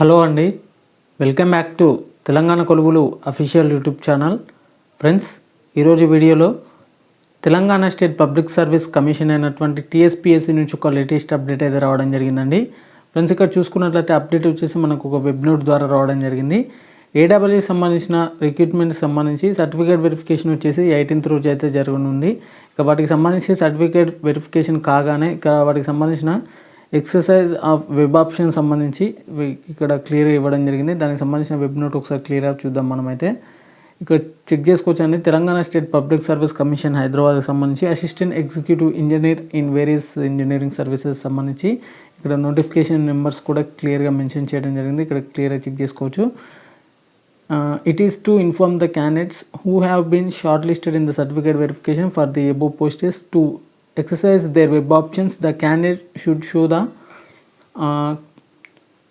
Hello అండి. Welcome back to Telangana కొలువులు official YouTube channel. Friends ఈరోజు వీడియోలో Telangana state public service commission అయినటువంటి టీఎస్పీఎస్సీ నుంచి ఒక లేటెస్ట్ అప్డేట్ అయితే రావడం జరిగిందండి. ఫ్రెండ్స్ ఇక్కడ చూసుకున్నట్లయితే అప్డేట్ వచ్చేసి మనకు ఒక వెబ్ నోట్ ద్వారా రావడం జరిగింది. ఏడబ్ల్యూ సంబంధించిన రిక్రూట్మెంట్కి సంబంధించి సర్టిఫికేట్ వెరిఫికేషన్ వచ్చేసి ఎయిటీన్త్ రోజు అయితే జరగనుంది. ఇక వాటికి సంబంధించి సర్టిఫికేట్ వెరిఫికేషన్ కాగానే ఇక వాటికి సంబంధించిన ఎక్సర్సైజ్ ఆఫ్ వెబ్ ఆప్షన్ సంబంధించి ఇక్కడ క్లియర్ ఇవ్వడం జరిగింది. దానికి సంబంధించిన వెబ్ నోట్ ఒకసారి క్లియర్ అప్ చూద్దాం మనమైతే. ఇక్కడ చెక్ చేసుకోవచ్చు అండి. Telangana state public service commission హైదరాబాద్కి సంబంధించి assistant executive engineer in various engineering services సంబంధించి ఇక్కడ నోటిఫికేషన్ నెంబర్స్ కూడా క్లియర్గా మెన్షన్ చేయడం జరిగింది. ఇక్కడ క్లియర్గా చెక్ చేసుకోవచ్చు. It is to inform the candidates who have been shortlisted in the certificate verification for the above posts to exercise their web options. The candidate should show the uh,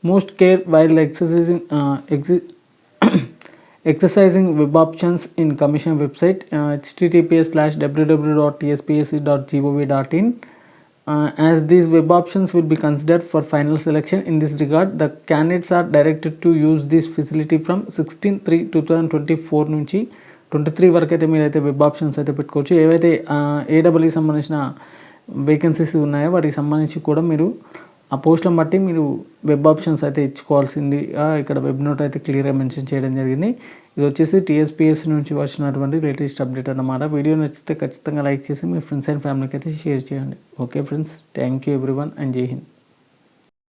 most care while exercising uh, exi- exercising web options in commission website uh, https slash uh, as these web options will be considered for final selection in this regard the candidates are directed to use this facility from 16 3 2024 నుంచి twenty three వరకు అయితే మీరైతే web options అయితే పెట్టుకోవచ్చు. ఏవైతే ఏడబ్ల్యూ సంబంధించిన vacancies ఉన్నాయో వాటికి సంబంధించి కూడా మీరు ఆ పోస్టులను బట్టి మీరు వెబ్ ఆప్షన్స్ అయితే ఇచ్చుకోవాల్సింది. ఇక్కడ వెబ్ నోట్ అయితే క్లియర్గా మెన్షన్ చేయడం జరిగింది. ఇది వచ్చేసి టీఎస్పీఎస్ నుంచి వచ్చినటువంటి లేటెస్ట్ అప్డేట్ అన్నమాట. వీడియో నచ్చితే ఖచ్చితంగా లైక్ చేసి మీ ఫ్రెండ్స్ అండ్ ఫ్యామిలీకి అయితే షేర్ చేయండి. Okay friends thank you everyone and Jai Hind.